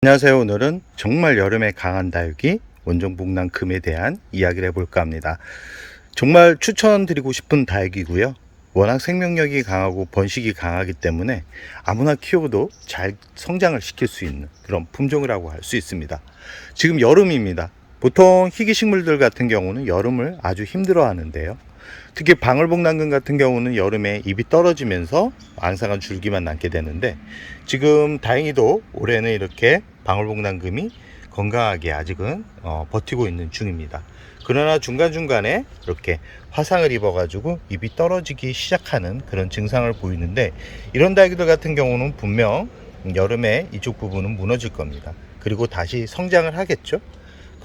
안녕하세요. 오늘은 정말 여름에 강한 다육이 원종복랑 금에 대한 이야기를 해볼까 합니다. 정말 추천드리고 싶은 다육이고요. 워낙 생명력이 강하고 번식이 강하기 때문에 아무나 키워도 잘 성장을 시킬 수 있는 그런 품종이라고 할 수 있습니다. 지금 여름입니다. 보통 희귀식물들 같은 경우는 여름을 아주 힘들어 하는데요. 특히 방울복랑금 같은 경우는 여름에 잎이 떨어지면서 앙상한 줄기만 남게 되는데 지금 다행히도 올해는 이렇게 방울복랑금이 건강하게 아직은 어, 버티고 있는 중입니다. 그러나 중간중간에 이렇게 화상을 입어가지고 잎이 떨어지기 시작하는 그런 증상을 보이는데 이런 다육이들 같은 경우는 분명 여름에 이쪽 부분은 무너질 겁니다. 그리고 다시 성장을 하겠죠.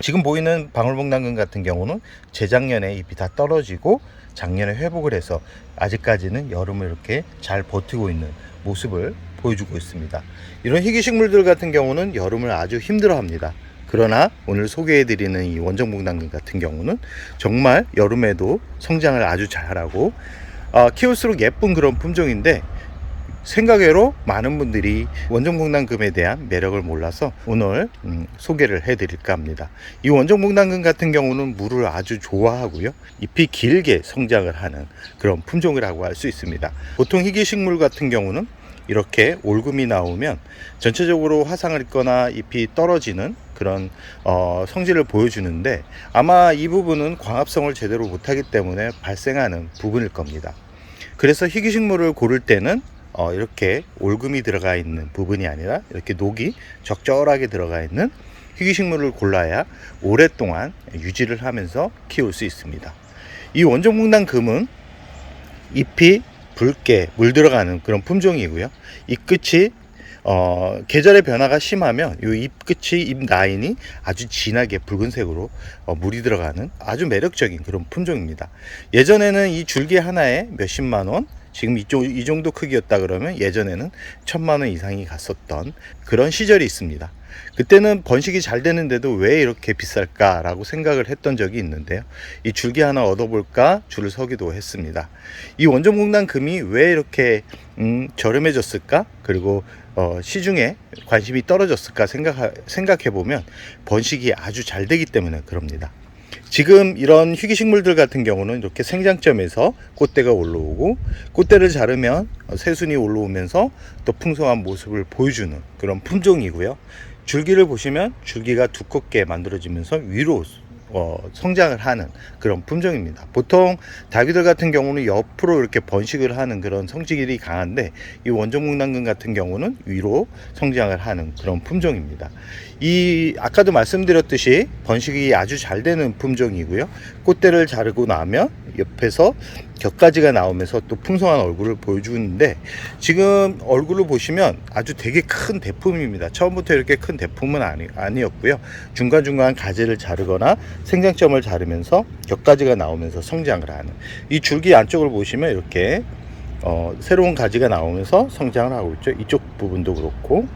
지금 보이는 방울복랑금 같은 경우는 재작년에 잎이 다 떨어지고 작년에 회복을 해서 아직까지는 여름을 이렇게 잘 버티고 있는 모습을 보여주고 있습니다. 이런 희귀식물들 같은 경우는 여름을 아주 힘들어 합니다. 그러나 오늘 소개해드리는 이 원정복랑금 같은 경우는 정말 여름에도 성장을 아주 잘하고 어, 키울수록 예쁜 그런 품종인데 생각외로 많은 분들이 원종복랑금에 대한 매력을 몰라서 오늘 음, 소개를 해드릴까 합니다. 이 원종복랑금 같은 경우는 물을 아주 좋아하고요. 잎이 길게 성장을 하는 그런 품종이라고 할 수 있습니다. 보통 희귀식물 같은 경우는 이렇게 올금이 나오면 전체적으로 화상을 입거나 잎이 떨어지는 그런 어, 성질을 보여주는데 아마 이 부분은 광합성을 제대로 못하기 때문에 발생하는 부분일 겁니다. 그래서 희귀식물을 고를 때는 어, 이렇게 올금이 들어가 있는 부분이 아니라 이렇게 녹이 적절하게 들어가 있는 희귀식물을 골라야 오랫동안 유지를 하면서 키울 수 있습니다. 이 원종목난 금은 잎이 붉게 물 들어가는 그런 품종이고요. 잎 끝이 어, 계절의 변화가 심하면 이 잎 끝이 잎 라인이 아주 진하게 붉은색으로 어, 물이 들어가는 아주 매력적인 그런 품종입니다. 예전에는 이 줄기 하나에 몇십만 원, 지금 이쪽 이 정도 크기였다 그러면 예전에는 천만 원 이상이 갔었던 그런 시절이 있습니다. 그때는 번식이 잘 되는데도 왜 이렇게 비쌀까라고 생각을 했던 적이 있는데요. 이 줄기 하나 얻어볼까 줄을 서기도 했습니다. 이 원종공단 금이 왜 이렇게 음, 저렴해졌을까? 그리고 어, 시중에 관심이 떨어졌을까 생각 생각해 보면 번식이 아주 잘 되기 때문에 그럽니다. 지금 이런 희귀식물들 같은 경우는 이렇게 생장점에서 꽃대가 올라오고 꽃대를 자르면 새순이 올라오면서 또 풍성한 모습을 보여주는 그런 품종이고요. 줄기를 보시면 줄기가 두껍게 만들어지면서 위로 어, 성장을 하는 그런 품종입니다. 보통 다귀들 같은 경우는 옆으로 이렇게 번식을 하는 그런 성질이 강한데 이 원종목난금 같은 경우는 위로 성장을 하는 그런 품종입니다. 이 아까도 말씀드렸듯이 번식이 아주 잘 되는 품종이고요. 꽃대를 자르고 나면 옆에서 곁가지가 나오면서 또 풍성한 얼굴을 보여주는데 지금 얼굴을 보시면 아주 되게 큰 대품입니다. 처음부터 이렇게 큰 대품은 아니, 아니었고요. 중간중간 가지를 자르거나 생장점을 자르면서 곁가지가 나오면서 성장을 하는 이 줄기 안쪽을 보시면 이렇게 어, 새로운 가지가 나오면서 성장을 하고 있죠. 이쪽 부분도 그렇고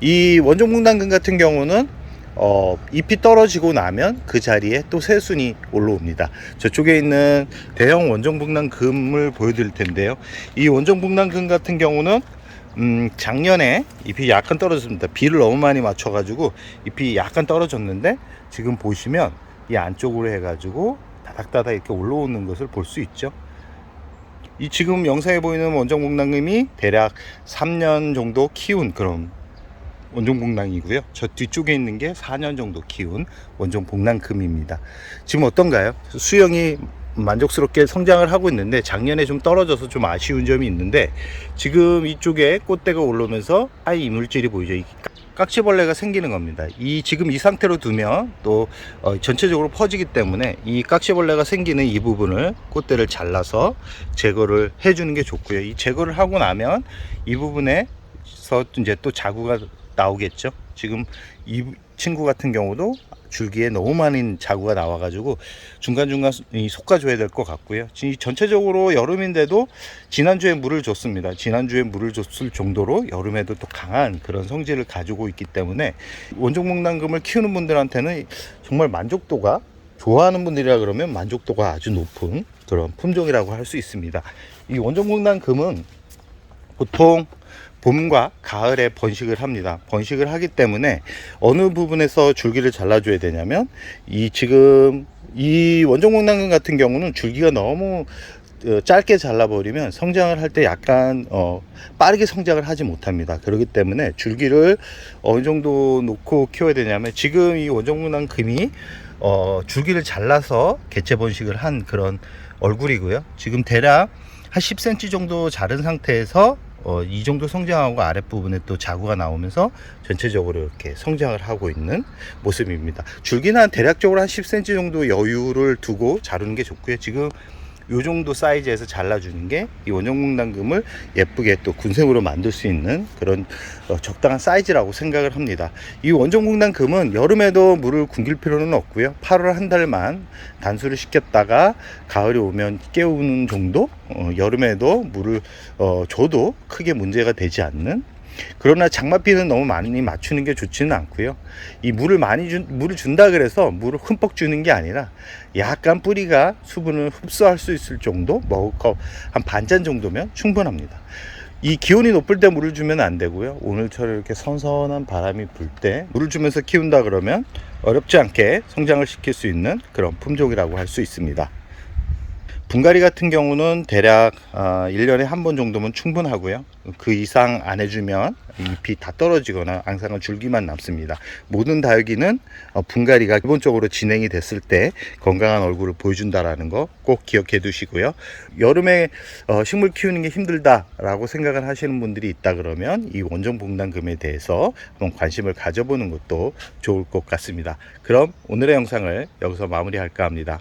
이 원종목당근 같은 경우는 어, 잎이 떨어지고 나면 그 자리에 또 새순이 올라옵니다. 저쪽에 있는 대형 원종북랑금을 보여드릴 텐데요. 이 원종북랑금 같은 경우는 음, 작년에 잎이 약간 떨어졌습니다. 비를 너무 많이 맞춰가지고 잎이 약간 떨어졌는데 지금 보시면 이 안쪽으로 해가지고 다닥다닥 이렇게 올라오는 것을 볼 수 있죠. 이 지금 영상에 보이는 원종북랑금이 대략 3년 정도 키운 그런 원종복랑이고요. 저 뒤쪽에 있는 게 4년 정도 키운 원종복랑금입니다. 지금 어떤가요? 수영이 만족스럽게 성장을 하고 있는데 작년에 좀 떨어져서 좀 아쉬운 점이 있는데 지금 이쪽에 꽃대가 올라오면서 하이 이물질이 보이죠. 이 깍지벌레가 생기는 겁니다. 이 지금 이 상태로 두면 또 어, 전체적으로 퍼지기 때문에 이 깍지벌레가 생기는 이 부분을 꽃대를 잘라서 제거를 해주는 게 좋고요. 이 제거를 하고 나면 이 부분에서 이제 또 자구가 나오겠죠. 지금 이 친구 같은 경우도 줄기에 너무 많은 자구가 나와가지고 중간중간 이 솎아줘야 될 것 같고요. 지- 전체적으로 여름인데도 지난주에 물을 줬습니다. 지난주에 물을 줬을 정도로 여름에도 또 강한 그런 성질을 가지고 있기 때문에 원종목난금을 키우는 분들한테는 정말 만족도가 좋아하는 분들이라 그러면 만족도가 아주 높은 그런 품종이라고 할 수 있습니다. 이 원종목난금은 보통 봄과 가을에 번식을 합니다. 번식을 하기 때문에 어느 부분에서 줄기를 잘라줘야 되냐면 이 지금 이 원종목난금 같은 경우는 줄기가 너무 어, 짧게 잘라버리면 성장을 할 때 약간 어, 빠르게 성장을 하지 못합니다. 그렇기 때문에 줄기를 어느 정도 놓고 키워야 되냐면 지금 이 원종문항 금이 어, 줄기를 잘라서 개체 번식을 한 그런 얼굴이고요. 지금 대략 한 10cm 정도 자른 상태에서 어, 이 정도 성장하고 아랫부분에 또 자구가 나오면서 전체적으로 이렇게 성장을 하고 있는 모습입니다. 줄기는 한 대략적으로 한 10cm 정도 여유를 두고 자르는 게 좋고요. 지금 요 정도 사이즈에서 잘라주는 게 이 원형목난금을 예쁘게 또 군생으로 만들 수 있는 그런 어, 적당한 사이즈라고 생각을 합니다. 이 원종목난금은 여름에도 물을 굶길 필요는 없고요. 8월 한 달만 단수를 시켰다가 가을이 오면 깨우는 정도 어, 여름에도 물을 어, 줘도 크게 문제가 되지 않는 그러나 장마비는 너무 많이 맞추는 게 좋지는 않고요. 이 물을 많이 준 물을 준다 그래서 물을 흠뻑 주는 게 아니라 약간 뿌리가 수분을 흡수할 수 있을 정도 먹을 컵한 반잔 정도면 충분합니다. 이 기온이 높을 때 물을 주면 안 되고요. 오늘처럼 이렇게 선선한 바람이 불 때 물을 주면서 키운다 그러면 어렵지 않게 성장을 시킬 수 있는 그런 품종이라고 할 수 있습니다. 분갈이 같은 경우는 대략 아, 1년에 한 번 정도면 충분하고요. 그 이상 안 해주면 잎이 다 떨어지거나 앙상한 줄기만 남습니다. 모든 다육이는 어, 분갈이가 기본적으로 진행이 됐을 때 건강한 얼굴을 보여준다라는 거 꼭 기억해 두시고요. 여름에 어, 식물 키우는 게 힘들다라고 생각을 하시는 분들이 있다 그러면 이 원종 복랑금에 대해서 한번 관심을 가져보는 것도 좋을 것 같습니다. 그럼 오늘의 영상을 여기서 마무리할까 합니다.